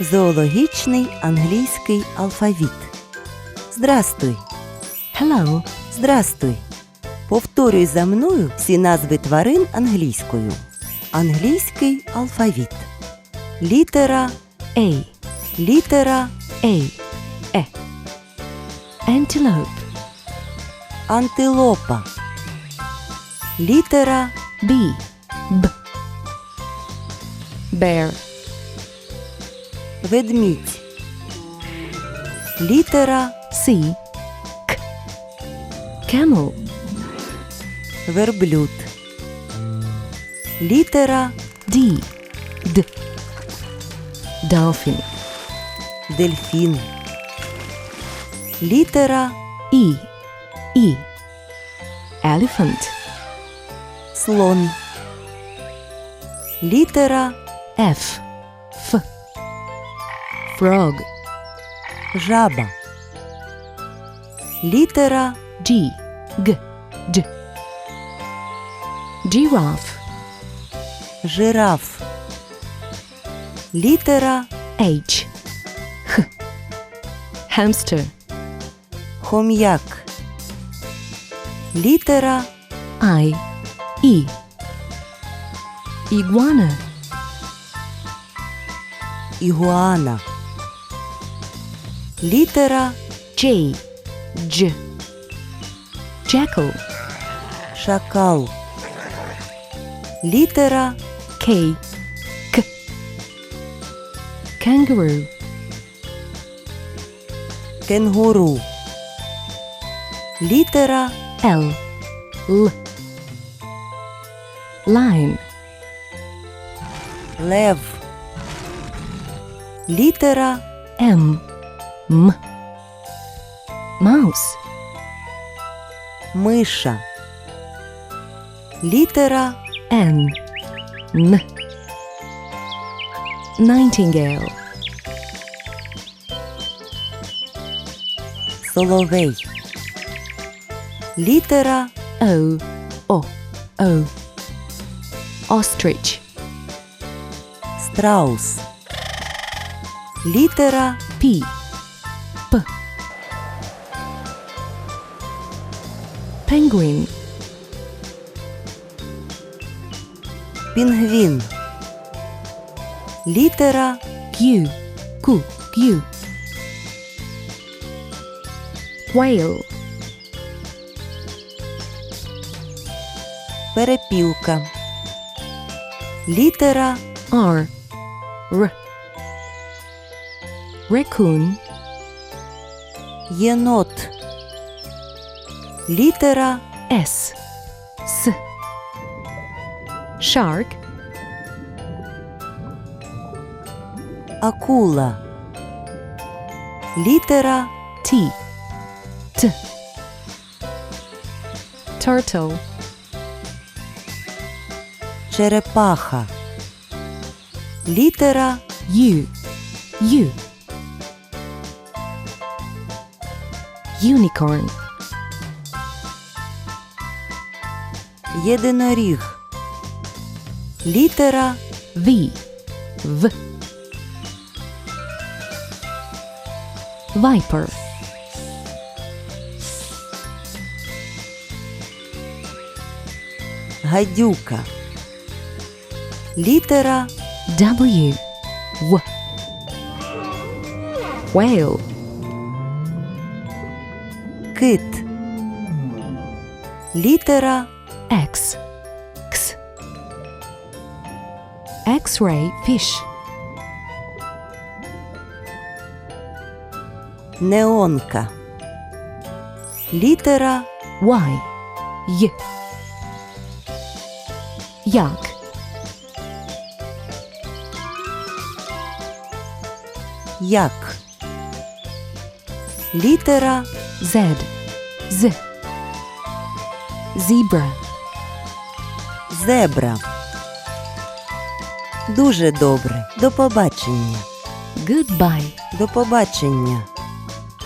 Зоологічний англійський алфавіт. Здрастуй. Hello. Здрастуй. Повторюй за мною всі назви тварин англійською. Англійський алфавіт. Літера, A. літера, A. E. Antelope. антилопа. Літера, B. B. Bear. Ведмідь. Літера, C. K. Camel. верблюд. Літера, D. D. Dolphin. дельфін. Літера, E. E. Elephant. слон. Літера. F. frog. Żaba. Litera G. G. G. Giraffe. Giraffe. litera H. H. Hamster. Chomiak. Litera I. I iguana. Iguana. Літера, J. J. Jackal. шакал. Літера, K. K. Kangaroo. кенгуру. Літера, L. L. Lion. лев. Літера, M. M. Mouse. миша. Літера, N. N. Nightingale. соловей. Літера, O. O. O. Ostrich. страус. Літера. P. Penguin. пінгвін. Літера, Q. Q. Q. Whale. перепілка. Літера, R. R. Raccoon. єнот. Літера, S. S. Shark. акула. Літера, T. T. Turtle. черепаха. Літера, U. U. Unicorn. Єдиноріг. Літера, V. V. Viper. гадюка. Літера, W. W. Whale. кит. Літера, X. X. X-ray fish. неонка. Літера, Y. Y. Yak. як. Літера, Z. Z. Zebra. Зебра. Дуже добре. До побачення. Goodbye. До побачення.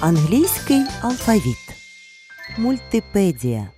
Англійський алфавіт. Мультипедія.